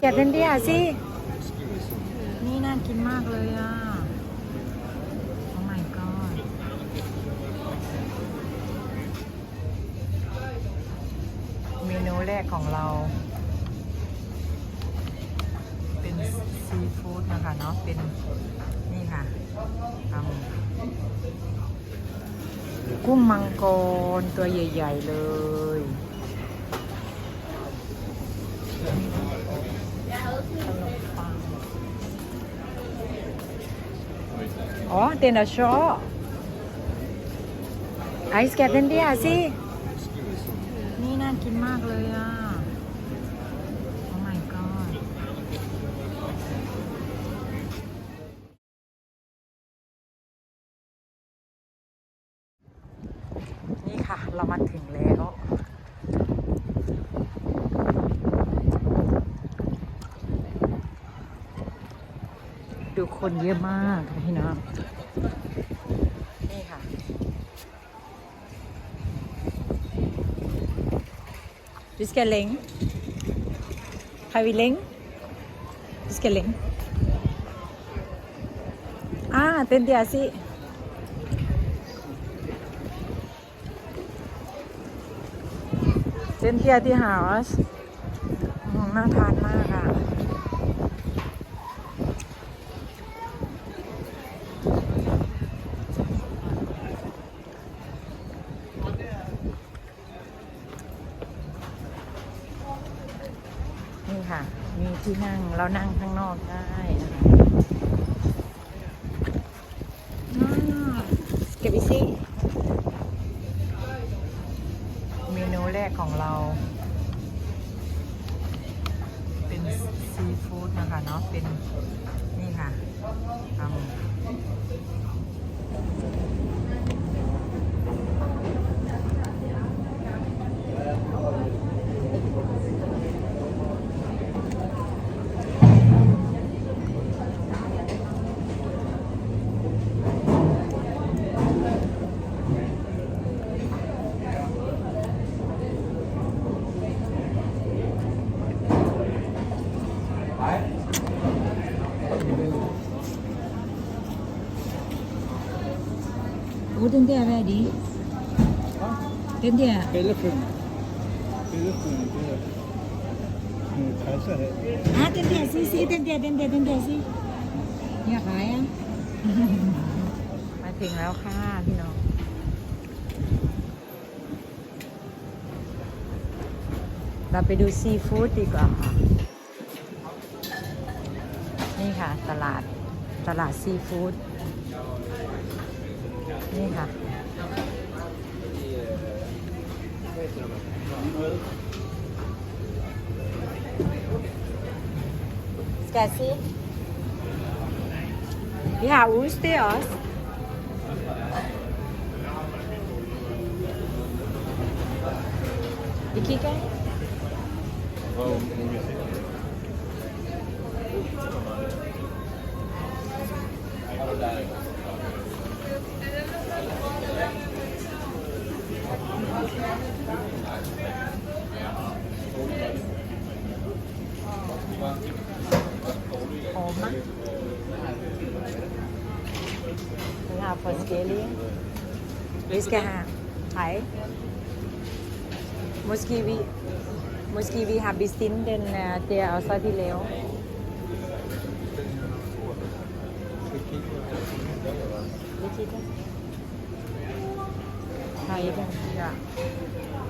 แกะเทนเดียสิ นี่น่ากินมากเลยอะโอ้ my god เมนูแรกของเรา เป็นซีฟู้ดนะคะเนาะ เป็นนี่ค่ะทำกุ้งมังกรตัวใหญ่ ๆ เลย อ๋อเตนอะชอไอซ์แกตเทนเดียสิ นี่น่ากินมากเลยอะ โอ้ my god นี่ค่ะ เรามาถึงแล้ว ดูคนเยอะมากค่ะพี่น้อง นี่ค่ะ Du skal længe. Har vi længe? Du skal længe. Ah, den der, se. Den der, de har også. Mm, น่าทานมากอะ นี่ ค่ะ มีที่นั่งเรานั่งข้างนอกได้นะคะน่าเก็บไปสิเมนูแรกของเรา เป็นซีฟู้ดนะคะเนาะเป็นนี่ค่ะทำ เต็นเดียเต็นเดียสิอยากขายอะมาถึงแล้วค่ะ พี่น้อง เราไปดูซีฟู้ดดีกว่าค่ะ นี่ค่ะ ตลาดตลาดซีฟู้ด นี่ค่ะ Skal jeg se? Vi har udstyr også. Home. Đây là phần kế lý. Biz cái hàng. Thấy. Måske vi, måske vi har bestilt den der, og så de laver. Hvad siger? 一定是这。